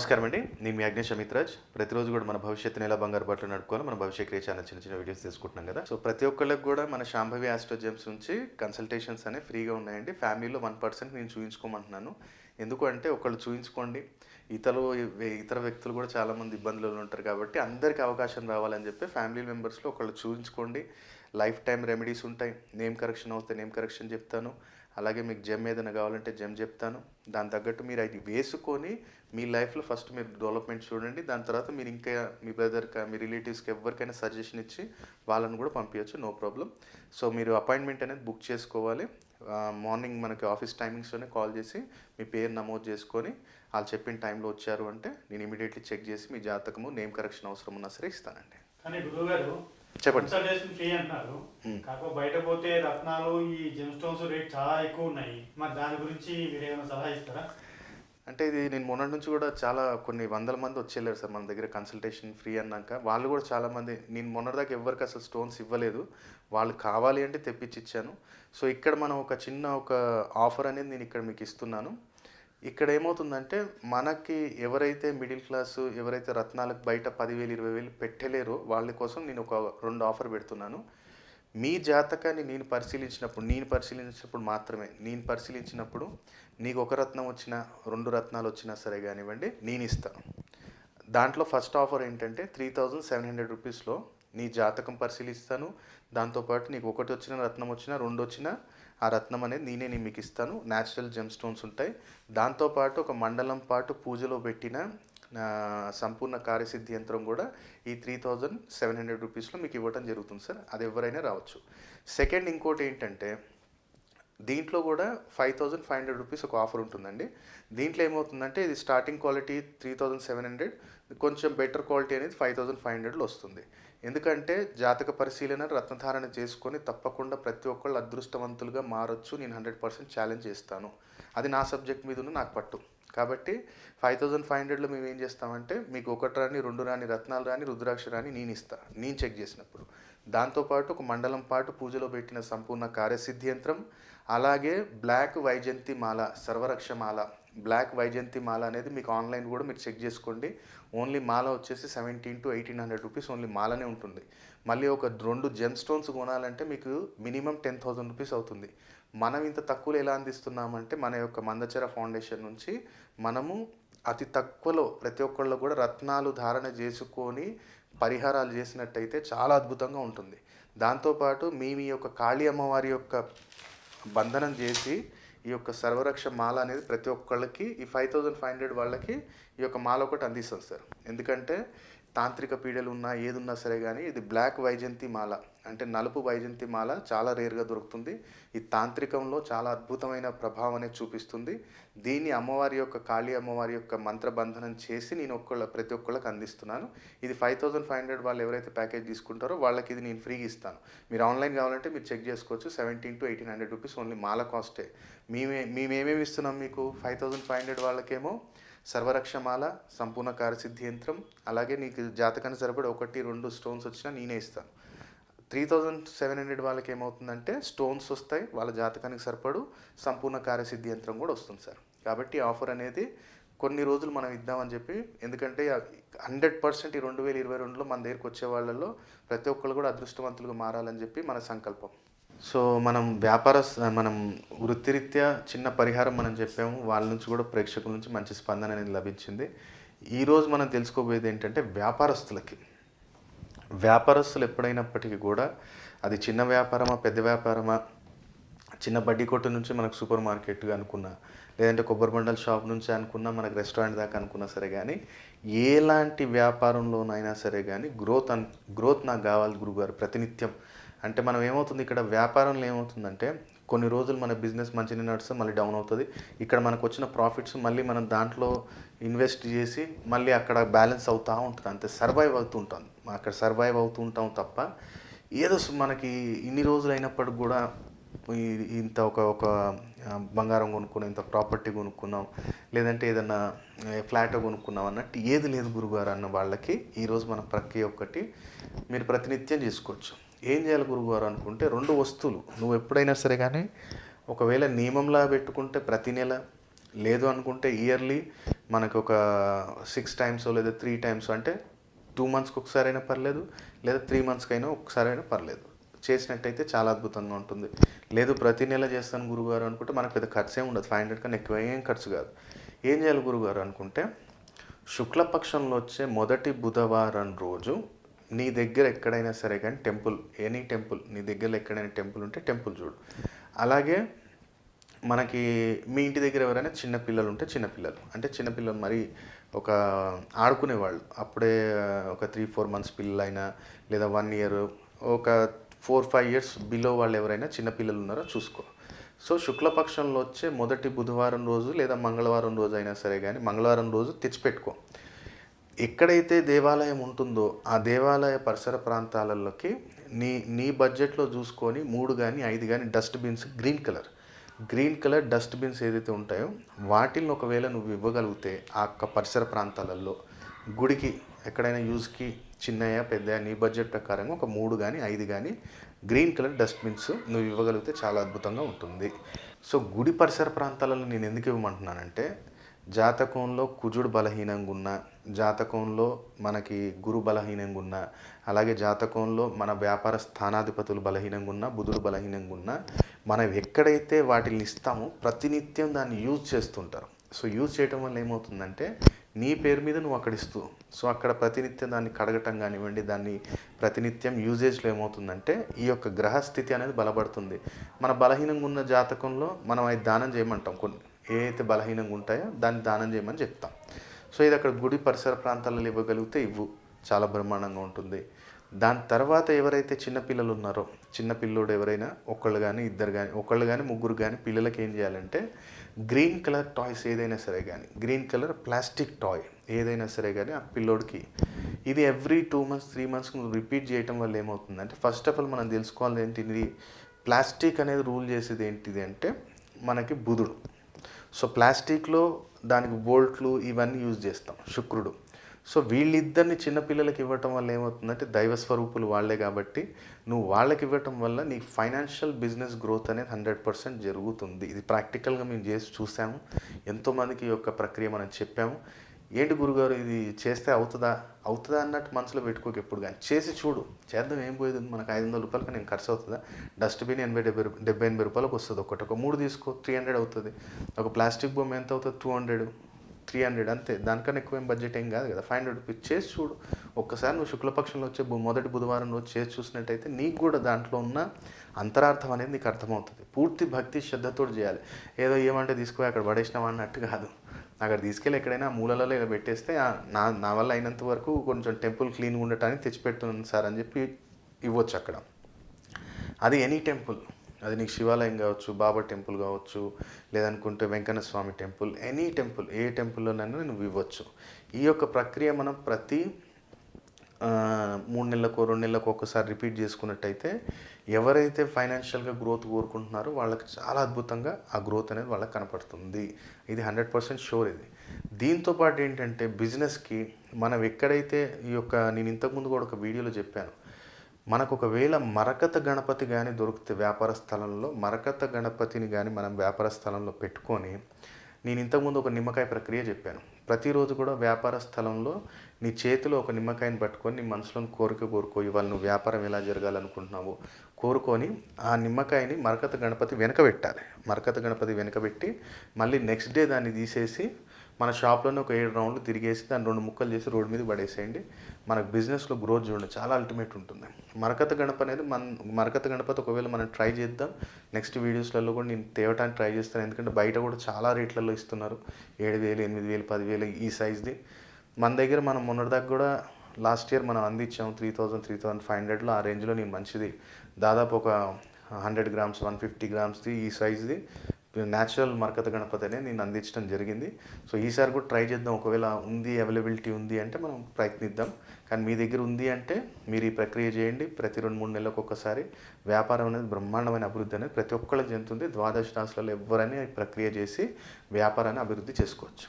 నమస్కారం అండి. నేను మీ అగ్నేష్ అమిత్రాజ్. ప్రతిరోజు కూడా మన భవిష్యత్తుని ఎలా బంగారు బట్టలు నడుపుకోవాలి మన భవిష్య క్రియ ఛానల్ చిన్న చిన్న వీడియోస్ తీసుకుంటున్నాం కదా. సో ప్రతి ఒక్కళ్ళకి కూడా మన శాంభవి ఆస్ట్రోజెమ్స్ నుంచి కన్సల్టేషన్స్ అనేవి ఫ్రీగా ఉన్నాయండి. ఫ్యామిలీలో వన్ పర్సెంట్ నేను చూపించుకోమంటున్నాను ఎందుకు అంటే ఒకళ్ళు చూపించుకోండి ఇతరులు ఇతర వ్యక్తులు కూడా చాలామంది ఇబ్బందులలో ఉంటారు కాబట్టి అందరికీ అవకాశం రావాలని చెప్పి ఫ్యామిలీ మెంబర్స్లో ఒకళ్ళు చూపించుకోండి లైఫ్ టైం రెమెడీస్ ఉంటాయి. నేమ్ కరెక్షన్ అవుతే నేమ్ కరెక్షన్ చెప్తాను. అలాగే మీకు జెమ్ ఏదైనా కావాలంటే జెమ్ చెప్తాను. దాని తగ్గట్టు మీరు అది వేసుకొని మీ లైఫ్లో ఫస్ట్ మీరు డెవలప్మెంట్ చూడండి. దాని తర్వాత మీరు ఇంకా మీ బ్రదర్కి మీ రిలేటివ్స్కి ఎవరికైనా సజెషన్ ఇచ్చి వాళ్ళని కూడా పంపించచ్చు నో ప్రాబ్లం సో మీరు అపాయింట్మెంట్ అనేది బుక్ చేసుకోవాలి. మార్నింగ్ మనకి ఆఫీస్ టైమింగ్స్లోనే కాల్ చేసి మీ పేరు నమోదు చేసుకొని వాళ్ళు చెప్పిన టైంలో వచ్చారు అంటే నేను ఇమీడియట్లీ చెక్ చేసి మీ జాతకము నేమ్ కరెక్షన్ అవసరం ఉన్నా సరే ఇస్తానండి. కానీ గురువు గారు చెప్పండి. అంటున్నారు. కాకపోతే బయట పోతే రత్నాలు ఈ జెమ్ స్టోన్స్ రేట్ చాలా ఎక్కువ ఉన్నాయి. మరి దాని గురించి మీరు ఏమైనా సలహా ఇస్తారా? అంటే ఇది నేను మొన్నటి నుంచి కూడా చాలా కొన్ని వందల మంది వచ్చేళ్ళారు సార్ మన దగ్గర కన్సల్టేషన్ ఫ్రీ అన్నాక. వాళ్ళు కూడా చాలా మంది నేను మొన్నటిదాకా ఎవరికి అసలు స్టోన్స్ ఇవ్వలేదు. వాళ్ళు కావాలి అంటే తెప్పించి ఇచ్చాను. సో ఇక్కడ మనం ఒక చిన్న ఒక ఆఫర్ అనేది నేను ఇక్కడ మీకు ఇస్తున్నాను. ఇక్కడ ఏమవుతుందంటే మనకి ఎవరైతే మిడిల్ క్లాసు ఎవరైతే రత్నాలకు బయట పదివేలు ఇరవై వేలు పెట్టలేరో వాళ్ళ కోసం నేను ఒక రెండు ఆఫర్ పెడుతున్నాను. మీ జాతకాన్ని నేను పరిశీలించినప్పుడు నేను పరిశీలించినప్పుడు మాత్రమే నేను పరిశీలించినప్పుడు నీకు ఒక రత్నం వచ్చినా రెండు రత్నాలు వచ్చినా సరే కానివ్వండి నేను ఇస్తాను దాంట్లో ఫస్ట్ ఆఫర్ ఏంటంటే త్రీ థౌజండ్ సెవెన్ హండ్రెడ్ రూపీస్లో నీ జాతకం పరిశీలిస్తాను. దాంతోపాటు నీకు ఒకటి వచ్చిన రత్నం వచ్చినా రెండు వచ్చినా ఆ రత్నం అనేది నేనే నేను మీకు ఇస్తాను. న్యాచురల్ జెమ్ స్టోన్స్ ఉంటాయి దాంతోపాటు ఒక మండలం పాటు పూజలో పెట్టిన సంపూర్ణ కార్యసిద్ధి యంత్రం కూడా ఈ త్రీ థౌజండ్ సెవెన్ హండ్రెడ్ రూపీస్లో మీకు ఇవ్వడం జరుగుతుంది సార్. అది ఎవరైనా రావచ్చు. సెకండ్ ఇంకోటి ఏంటంటే దీంట్లో కూడా five thousand five hundred rupees ఒక ఆఫర్ ఉంటుందండి. దీంట్లో ఏమవుతుందంటే ఇది starting quality three thousand seven hundred కొంచెం బెటర్ క్వాలిటీ అనేది ఫైవ్ థౌజండ్ ఫైవ్ హండ్రెడ్లో వస్తుంది. ఎందుకంటే జాతక పరిశీలన రత్నధారణ చేసుకొని తప్పకుండా ప్రతి ఒక్కళ్ళు అదృష్టవంతులుగా మారొచ్చు. నేను హండ్రెడ్ పర్సెంట్ ఛాలెంజ్ చేస్తాను. అది నా సబ్జెక్ట్ మీద ఉన్న నాకు పట్టు. కాబట్టి ఫైవ్ థౌజండ్ ఫైవ్ హండ్రెడ్లో మేము ఏం చేస్తామంటే మీకు ఒకటి రాని రెండు రాని రత్నాలు రాని రుద్రాక్ష రాని నేను ఇస్తా. నేను చెక్ చేసినప్పుడు. దాంతోపాటు ఒక మండలం పాటు పూజలో పెట్టిన సంపూర్ణ కార్యసిద్ధి యంత్రం అలాగే బ్లాక్ వైజంతి మాల సర్వరక్ష మాల బ్లాక్ వైజంతి మాల అనేది మీకు ఆన్లైన్ కూడా మీరు చెక్ చేసుకోండి. ఓన్లీ మాల వచ్చేసి seventeen to eighteen hundred rupees only మాలనే ఉంటుంది. మళ్ళీ ఒక రెండు జెమ్ స్టోన్స్ కొనాలంటే మీకు మినిమం టెన్ థౌసండ్ రూపీస్ అవుతుంది. మనం ఇంత తక్కువలో ఎలా అందిస్తున్నామంటే మన యొక్క మందచర ఫౌండేషన్ నుంచి మనము అతి తక్కువలో ప్రతి ఒక్కళ్ళు కూడా రత్నాలు ధారణ చేసుకొని పరిహారాలు చేసినట్టయితే చాలా అద్భుతంగా ఉంటుంది. దాంతోపాటు మీ మీ యొక్క కాళీ అమ్మవారి యొక్క బంధనం చేసి ఈ యొక్క సర్వరక్ష మాల అనేది ప్రతి ఒక్కళ్ళకి ఈ ఫైవ్ థౌజండ్ ఫైవ్ హండ్రెడ్ వాళ్ళకి ఈ యొక్క మాల ఒకటి అందిస్తాం సార్. ఎందుకంటే తాంత్రిక పీడలు ఉన్నా ఏదున్నా సరే కానీ ఇది బ్లాక్ వైజంతి మాల. అంటే నలుపు వైజంతి మాల చాలా రేర్గా దొరుకుతుంది. ఈ తాంత్రికంలో చాలా అద్భుతమైన ప్రభావం అనేది చూపిస్తుంది. దీన్ని అమ్మవారి యొక్క కాళీ అమ్మవారి యొక్క మంత్రబంధనం చేసి నేను ఒక్కళ్ళ ప్రతి ఒక్కళ్ళకి అందిస్తున్నాను. ఇది ఫైవ్ థౌసండ్ ఫైవ్ హండ్రెడ్ వాళ్ళు ఎవరైతే ప్యాకేజ్ తీసుకుంటారో వాళ్ళకి ఇది నేను ఫ్రీగా ఇస్తాను. మీరు ఆన్లైన్ కావాలంటే మీరు చెక్ చేసుకోవచ్చు. Seventeen to eighteen hundred rupees only మాల కాస్టే. మేమే మేమేమేమి ఇస్తున్నాం మీకు? ఫైవ్ థౌసండ్ ఫైవ్ హండ్రెడ్ వాళ్ళకేమో సర్వరక్షమాల సంపూర్ణ కార్యసిద్ధి యంత్రం అలాగే నీకు జాతకానికి సరిపడి ఒకటి రెండు స్టోన్స్ వచ్చినా నేనే ఇస్తాను. త్రీ థౌజండ్ సెవెన్ హండ్రెడ్ వాళ్ళకి ఏమవుతుందంటే స్టోన్స్ వస్తాయి వాళ్ళ జాతకానికి సరిపడు సంపూర్ణ కార్యసిద్ధి యంత్రం కూడా వస్తుంది సార్. కాబట్టి ఆఫర్ అనేది కొన్ని రోజులు మనం ఇద్దామని చెప్పి ఎందుకంటే హండ్రెడ్ పర్సెంట్ ఈ రెండు వేల ఇరవై రెండులో మన దగ్గరికి వచ్చే వాళ్ళల్లో ప్రతి ఒక్కళ్ళు కూడా అదృష్టవంతులుగా మారాలని చెప్పి మన సంకల్పం. సో మనం వ్యాపార మనం వృత్తిరీత్యా చిన్న పరిహారం మనం చెప్పాము. వాళ్ళ నుంచి కూడా ప్రేక్షకుల నుంచి మంచి స్పందన అనేది లభించింది. ఈరోజు మనం తెలుసుకోబోయేది ఏంటంటే వ్యాపారస్తులకి. వ్యాపారస్తులు ఎప్పుడైనప్పటికీ కూడా అది చిన్న వ్యాపారమా పెద్ద వ్యాపారమా చిన్న బడ్డీ కొట్టు నుంచి మనకు సూపర్ మార్కెట్ అనుకున్నా లేదంటే కొబ్బరి బండల షాప్ నుంచి అనుకున్నా మనకు రెస్టారెంట్ దాకా అనుకున్నా సరే కానీ ఎలాంటి వ్యాపారంలోనైనా సరే కానీ గ్రోత్ అన్ గ్రోత్ నాకు కావాలి గురుగారు ప్రతినిత్యం. అంటే మనం ఏమవుతుంది? ఇక్కడ వ్యాపారంలో ఏమవుతుందంటే కొన్ని రోజులు మన బిజినెస్ మంచిగా నడుస్తుంది మళ్ళీ డౌన్ అవుతుంది. ఇక్కడ మనకు వచ్చిన ప్రాఫిట్స్ మళ్ళీ మనం దాంట్లో ఇన్వెస్ట్ చేసి మళ్ళీ అక్కడ బ్యాలెన్స్ అవుతూ ఉంటుంది. అంతే సర్వైవ్ అవుతూ ఉంటాం. అక్కడ సర్వైవ్ అవుతూ ఉంటాం తప్ప ఏదో మనకి ఇన్ని రోజులు అయినప్పటికి కూడా ఇంత ఒక ఒక బంగారం కొనుక్కున్నాం ఇంత ప్రాపర్టీ కొనుక్కున్నాం లేదంటే ఏదన్నా ఫ్లాట్ కొనుక్కున్నాం అన్నట్టు ఏది లేదు గురుగారు అన్న వాళ్ళకి ఈరోజు మన ప్రక్రియ ఒక్కటి మీరు ప్రతినిత్యం చేసుకోవచ్చు. ఏం చేయాలి గురుగారు అనుకుంటే రెండు వస్తువులు. నువ్వు ఎప్పుడైనా సరే కానీ ఒకవేళ నియమంలా పెట్టుకుంటే ప్రతి నెల లేదు అనుకుంటే ఇయర్లీ మనకు ఒక సిక్స్ టైమ్స్ లేదా త్రీ టైమ్స్ అంటే టూ మంత్స్కి ఒకసారి అయినా పర్లేదు లేదా త్రీ మంత్స్కి అయినా ఒకసారి అయినా పర్లేదు. చేసినట్టయితే చాలా అద్భుతంగా ఉంటుంది. లేదు ప్రతి నెల చేస్తాను గురుగారు అనుకుంటే మనకు పెద్ద ఖర్చు ఏమి ఉండదు. ఫైవ్ హండ్రెడ్ కన్నా ఎక్కువ ఏం ఖర్చు కాదు. ఏం చేయాలి గురుగారు అనుకుంటే శుక్లపక్షంలో వచ్చే మొదటి బుధవారం రోజు నీ దగ్గర ఎక్కడైనా సరే కానీ టెంపుల్ ఎనీ టెంపుల్ నీ దగ్గర ఎక్కడైనా టెంపుల్ ఉంటే టెంపుల్ చూడు. అలాగే మనకి మీ ఇంటి దగ్గర ఎవరైనా చిన్న పిల్లలు ఉంటే చిన్నపిల్లలు అంటే చిన్నపిల్లలు మరి ఒక ఆడుకునేవాళ్ళు. అప్పుడే ఒక త్రీ ఫోర్ మంత్స్ పిల్లలైనా లేదా వన్ ఇయర్ ఒక ఫోర్ ఫైవ్ ఇయర్స్ బిలో వాళ్ళు ఎవరైనా చిన్నపిల్లలు ఉన్నారో చూసుకో. సో శుక్లపక్షంలో వచ్చే మొదటి బుధవారం రోజు లేదా మంగళవారం రోజు అయినా సరే కానీ మంగళవారం రోజు తెచ్చిపెట్టుకో. ఎక్కడైతే దేవాలయం ఉంటుందో ఆ దేవాలయ పరిసర ప్రాంతాలలోకి నీ నీ బడ్జెట్లో చూసుకొని మూడు కానీ ఐదు కానీ dustbins green colour. Green colour dustbins ఏదైతే ఉంటాయో వాటిని ఒకవేళ నువ్వు ఇవ్వగలిగితే ఆ యొక్క పరిసర ప్రాంతాలలో గుడికి ఎక్కడైనా యూజ్కి చిన్నయ్య పెద్ద నీ బడ్జెట్ ప్రకారంగా ఒక మూడు కానీ ఐదు కానీ గ్రీన్ కలర్ డస్ట్బిన్స్ నువ్వు ఇవ్వగలిగితే చాలా అద్భుతంగా ఉంటుంది. సో గుడి పరిసర ప్రాంతాలలో నేను ఎందుకు ఇవ్వమంటున్నానంటే జాతకంలో కుజుడు బలహీనంగా ఉన్న జాతకంలో మనకి గురు బలహీనంగా ఉన్న అలాగే జాతకంలో మన వ్యాపార స్థానాధిపతులు బలహీనంగా ఉన్న బుధుడు బలహీనంగా ఉన్న మనం ఎక్కడైతే వాటిని ఇస్తామో ప్రతినిత్యం దాన్ని యూజ్ చేస్తుంటారు. సో యూజ్ చేయటం వల్ల ఏమవుతుందంటే నీ పేరు మీద నువ్వు అక్కడ ఇస్తూ సో అక్కడ ప్రతినిత్యం దాన్ని కడగటం కానివ్వండి దాన్ని ప్రతినిత్యం యూజేజ్లో ఏమవుతుందంటే ఈ యొక్క గ్రహస్థితి అనేది బలపడుతుంది. మన బలహీనంగా ఉన్న జాతకంలో మనం అది దానం చేయమంటాం కొన్ని. ఏవైతే బలహీనంగా ఉంటాయో దాన్ని దానం చేయమని చెప్తాం. సో ఇది అక్కడ గుడి పరిసర ప్రాంతాలలో ఇవ్వగలిగితే ఇవ్వు. చాలా బ్రహ్మాండంగా ఉంటుంది. దాని తర్వాత ఎవరైతే చిన్నపిల్లలు ఉన్నారో చిన్న పిల్లోడు ఎవరైనా ఒకళ్ళు కానీ ఇద్దరు కానీ ఒకళ్ళు కానీ ముగ్గురు కానీ పిల్లలకి ఏం చేయాలంటే గ్రీన్ కలర్ టాయ్స్ ఏదైనా సరే కానీ గ్రీన్ కలర్ ప్లాస్టిక్ టాయ్ ఏదైనా సరే కానీ ఆ పిల్లోడికి ఇది ఎవ్రీ టూ మంత్స్ త్రీ మంత్స్కి రిపీట్ చేయటం వల్ల ఏమవుతుందంటే ఫస్ట్ ఆఫ్ ఆల్ మనం తెలుసుకోవాలి ఏంటిది? ప్లాస్టిక్ అనేది రూల్ చేసేది ఏంటిది అంటే మనకి బుధుడు. సో ప్లాస్టిక్లో దానికి బోల్ట్లు ఇవన్నీ యూజ్ చేస్తాం శుక్రుడు. సో వీళ్ళిద్దరిని చిన్నపిల్లలకి ఇవ్వటం వల్ల ఏమవుతుందంటే దైవ స్వరూపులు వాళ్ళే కాబట్టి నువ్వు వాళ్ళకి ఇవ్వటం వల్ల నీ ఫైనాన్షియల్ బిజినెస్ గ్రోత్ అనేది హండ్రెడ్ పర్సెంట్ జరుగుతుంది. ఇది ప్రాక్టికల్గా మేము చేసి చూసాము. ఎంతోమందికి ఈ యొక్క ప్రక్రియ మనం చెప్పాము. ఏంటి గురుగారు ఇది చేస్తే అవుతుందా? అవుతుందా అన్నట్టు మనసులో పెట్టుకోక ఎప్పుడు కానీ. చేసి చూడు. చేద్దాం ఏం పోయేది మనకు ఐదు వందల రూపాయలకి నేను ఖర్చు అవుతుందా? డస్ట్బిన్ ఎనభై డెబ్బై డెబ్బై ఎనభై రూపాయలకు వస్తుంది. ఒకటి ఒక మూడు తీసుకో త్రీ హండ్రెడ్ అవుతుంది. ఒక ప్లాస్టిక్ బొమ్మ ఎంత అవుతుంది? టూ హండ్రెడ్ త్రీ హండ్రెడ్ అంతే. దానికన్నా ఎక్కువ ఏం బడ్జెట్ ఏం కాదు కదా. ఫైవ్ హండ్రెడ్ రూపీస్ చేసి చూడు. ఒక్కసారి నువ్వు శుక్లపక్షంలో వచ్చే మొదటి బుధవారం రోజు చేసి చూసినట్టయితే నీకు కూడా దాంట్లో ఉన్న అంతరార్థం అనేది నీకు అర్థమవుతుంది. పూర్తి భక్తి శ్రద్ధతో చేయాలి. ఏదో ఏమంటే తీసుకుపోయి అక్కడ పడేసినావా అన్నట్టు కాదు. అక్కడ తీసుకెళ్ళి ఎక్కడైనా మూలలో ఇలా పెట్టేస్తే నా నా వల్ల అయినంత వరకు కొంచెం టెంపుల్ క్లీన్గా ఉండటానికి తెచ్చిపెడుతున్నాను సార్ అని చెప్పి ఇవ్వచ్చు అక్కడ. అది ఎనీ టెంపుల్. అది నీకు శివాలయం కావచ్చు బాబా టెంపుల్ కావచ్చు లేదనుకుంటే Venkanna Swami temple any temple ఏ టెంపుల్లోనైనా నువ్వు ఇవ్వచ్చు. ఈ యొక్క ప్రక్రియ మనం ప్రతి మూడు నెలలకు రెండు నెలలకు ఒకసారి రిపీట్ చేసుకున్నట్టయితే ఎవరైతే ఫైనాన్షియల్గా గ్రోత్ కోరుకుంటున్నారో వాళ్ళకి చాలా అద్భుతంగా ఆ గ్రోత్ అనేది వాళ్ళకి కనపడుతుంది. ఇది హండ్రెడ్ పర్సెంట్ షూర్ ఇది. దీంతో పాటు ఏంటంటే బిజినెస్కి మనం ఎక్కడైతే ఈ యొక్క నేను ఇంతకుముందు కూడా ఒక వీడియోలో చెప్పాను. మనకు ఒకవేళ మరకత గణపతి కానీ దొరికితే వ్యాపార స్థలంలో మరకత గణపతిని కానీ మనం వ్యాపార స్థలంలో పెట్టుకొని నేను ఇంతకుముందు ఒక నిమ్మకాయ ప్రక్రియ చెప్పాను. ప్రతిరోజు కూడా వ్యాపార స్థలంలో నీ చేతిలో ఒక నిమ్మకాయని పట్టుకొని నీ మనసులో కోరిక కోరుకో ఇవాళ నువ్వు వ్యాపారం ఎలా జరగాలనుకుంటున్నావు కోరుకొని ఆ నిమ్మకాయని మరకత గణపతి వెనకబెట్టాలి మరకత గణపతి వెనకబెట్టి మళ్ళీ నెక్స్ట్ డే దాన్ని తీసేసి మన షాప్లోనే ఒక ఏడు రౌండ్లు తిరిగేసి దాన్ని రెండు ముక్కలు చేసి రోడ్డు మీద పడేసేయండి. మనకు బిజినెస్లో గ్రోత్ చూడండి చాలా అల్టిమేట్ ఉంటుంది. మరకత గణప అనేది మన మరకత గణపతి ఒకవేళ మనం ట్రై చేద్దాం నెక్స్ట్ వీడియోస్లలో కూడా నేను తేవటానికి ట్రై చేస్తాను. ఎందుకంటే బయట కూడా చాలా రేట్లలో ఇస్తున్నారు. ఏడు వేలు ఎనిమిది వేలు పదివేలు ఈ సైజ్ది. మన దగ్గర మనం మొన్నటిదాకా కూడా లాస్ట్ ఇయర్ మనం అందించాము three thousand three thousand five హండ్రెడ్లో. ఆ రేంజ్లో నేను మంచిది. దాదాపు ఒక హండ్రెడ్ గ్రామ్స్ వన్ ఫిఫ్టీ గ్రామ్స్ది ఈ సైజ్ది. న్యాచురల్ మరకత గణపతి అనేది నేను అందించడం జరిగింది. సో ఈసారి కూడా ట్రై చేద్దాం. ఒకవేళ ఉంది అవైలబిలిటీ ఉంది అంటే మనం ప్రయత్నిద్దాం. కానీ మీ దగ్గర ఉంది అంటే మీరు ఈ ప్రక్రియ చేయండి. ప్రతి రెండు మూడు నెలలకు ఒక్కసారి. వ్యాపారం అనేది బ్రహ్మాండమైన అభివృద్ధి అనేది ప్రతి ఒక్కళ్ళ చెందుతుంది ద్వాదశ రాశులలో ఎవరైనా ప్రక్రియ చేసి వ్యాపారాన్ని అభివృద్ధి చేసుకోవచ్చు.